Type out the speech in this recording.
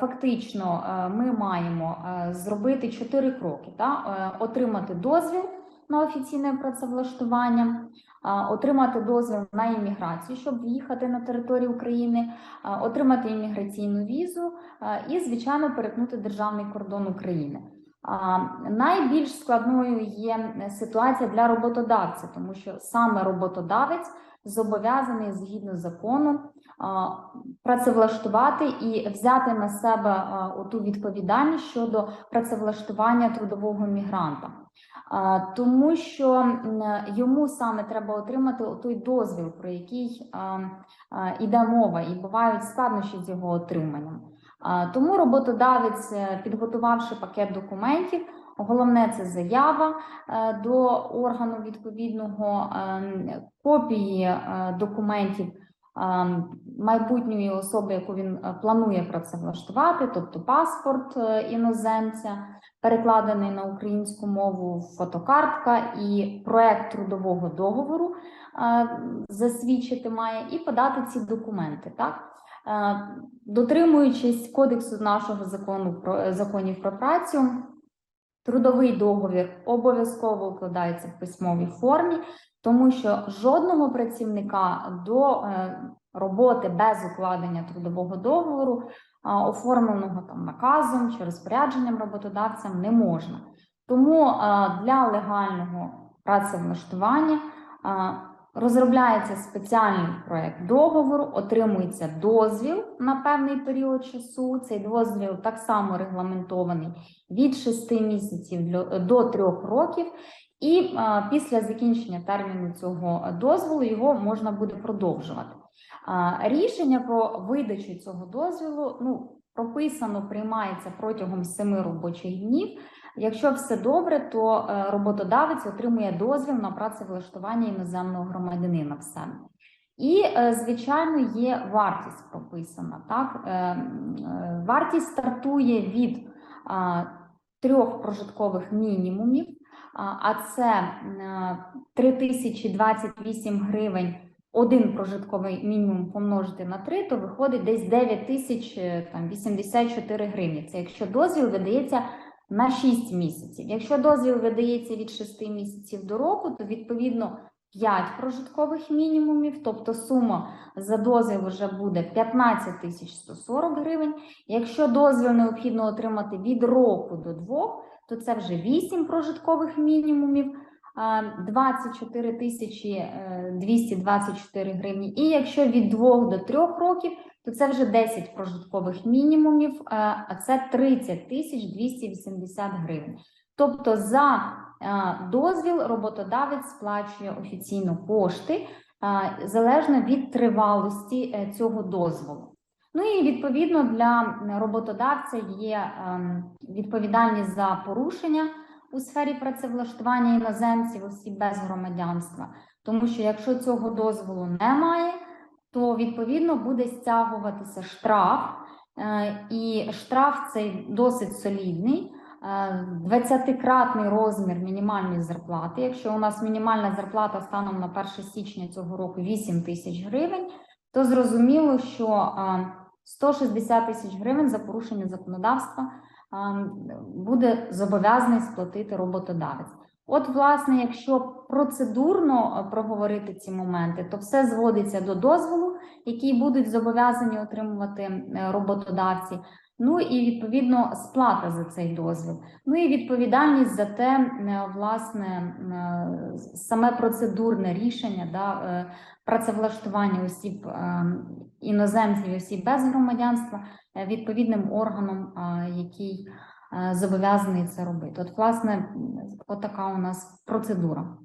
Фактично, е, ми маємо е, зробити чотири кроки: та? Е, отримати дозвіл на офіційне працевлаштування, отримати дозвіл на імміграцію, щоб в'їхати на територію України, отримати імміграційну візу і, звичайно, перетнути державний кордон України. Найбільш складною є ситуація для роботодавця, тому що саме роботодавець зобов'язаний згідно закону працевлаштувати і взяти на себе оту відповідальність щодо працевлаштування трудового мігранта. Тому що йому саме треба отримати той дозвіл, про який іде мова, і бувають складнощі з його отриманням. Тому роботодавець, е, підготувавши пакет документів, головне це заява е, до органу відповідного е, копії е, документів майбутньої особи, яку він планує працевлаштувати, тобто паспорт іноземця, перекладений на українську мову, фотокартка і проект трудового договору засвідчити має і подати ці документи. Так? Дотримуючись кодексу нашого закону про законів про працю, трудовий договір обов'язково укладається в письмовій формі, тому що жодного працівника до е, роботи без укладення трудового договору, оформленого там наказом чи розпорядженням роботодавцям, не можна. Тому е, для легального працевлаштування е, розробляється спеціальний проект договору, отримується дозвіл на певний період часу. Цей дозвіл так само регламентований від 6 місяців до 3 років. І е, після закінчення терміну цього дозволу його можна буде продовжувати. Рішення про видачу цього дозволу ну, прописано, приймається протягом 7 робочих днів. Якщо все добре, то е, роботодавець отримує дозвіл на працевлаштування іноземного громадянина в себе. І, е, звичайно, є вартість прописана. Так? Е, Вартість стартує від трьох прожиткових мінімумів, а, це м, е, 3028 гривень. Один прожитковий мінімум помножити на 3, то виходить десь 9 тисяч е, там 84 гривні. Це якщо дозвіл видається на 6 місяців. Якщо дозвіл видається від 6 місяців до року, то відповідно 5 прожиткових мінімумів, тобто сума за дозвіл вже буде 15 тисяч 140 гривень. Якщо дозвіл необхідно отримати від року до 2, то це вже 8 прожиткових мінімумів. А, 24 тисячі е, 224 гривні. І якщо від 2 до 3 років, то це вже 10 прожиткових мінімумів, е, а це 30 тисяч 280 гривень. Тобто за е, дозвіл роботодавець сплачує офіційно кошти е, залежно від тривалості е, цього дозволу. Ну і відповідно для роботодавця є ем, відповідальність за порушення у сфері працевлаштування іноземців осіб без громадянства, тому що якщо цього дозволу немає, то відповідно буде стягуватися штраф, е, і штраф цей досить солідний. е, 20-кратний розмір мінімальної зарплати. Якщо у нас мінімальна зарплата станом на 1 січня цього року 8 тисяч гривень, то зрозуміло, що е, 160 тисяч гривень за порушення законодавства е, буде зобов'язаний сплатити роботодавець. От, власне, якщо процедурно е, проговорити ці моменти, то все зводиться до дозволу, який будуть зобов'язані отримувати е, роботодавці. Ну і відповідно сплата за цей дозвіл. Ну і відповідальність за те, е, власне, е, саме процедурне рішення да, е, працевлаштування осіб іноземців осіб без громадянства відповідним органом, який зобов'язаний це робити. От, власне, от така у нас процедура.